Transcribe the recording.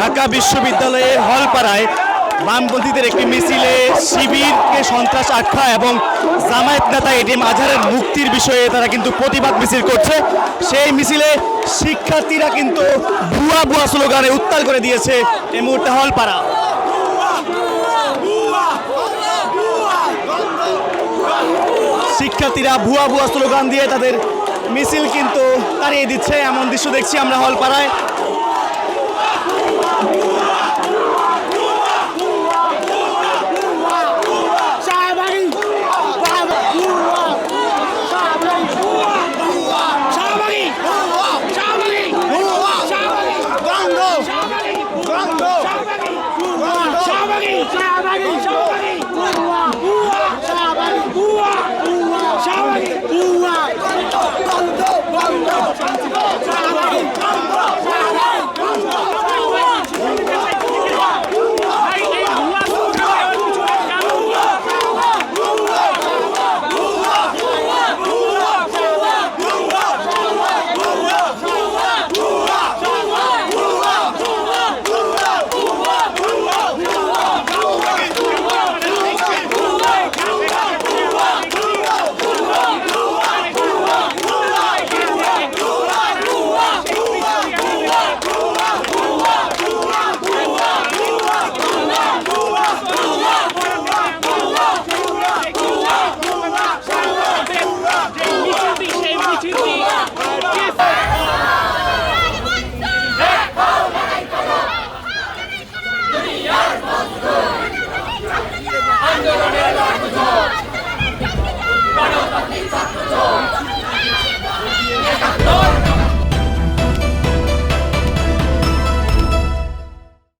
ঢাকা বিশ্ববিদ্যালয়ের হলপাড়ায় বামপন্থীদের একটি মিছিলে শিবিরকে সন্ত্রাস আখ্যা এবং জামায়াত নেতা এটিএম আজহারের মুক্তির বিষয়ে তারা কিন্তু প্রতিবাদ মিছিল করছে। সেই মিছিলে শিক্ষার্থীরা কিন্তু ভুয়া ভুয়া স্লোগানে উত্তাল করে দিয়েছে এই মুহূর্তে হলপাড়া। শিক্ষার্থীরা ভুয়া ভুয়া স্লোগান দিয়ে তাদের মিছিল কিন্তু তাড়িয়ে দিচ্ছে। এমন দৃশ্য দেখছি আমরা হলপাড়ায় শাহবাগী শাহবাগী শাহবাগী শাহবাগী শাহবাগী শাহবাগী শাহবাগী শাহবাগী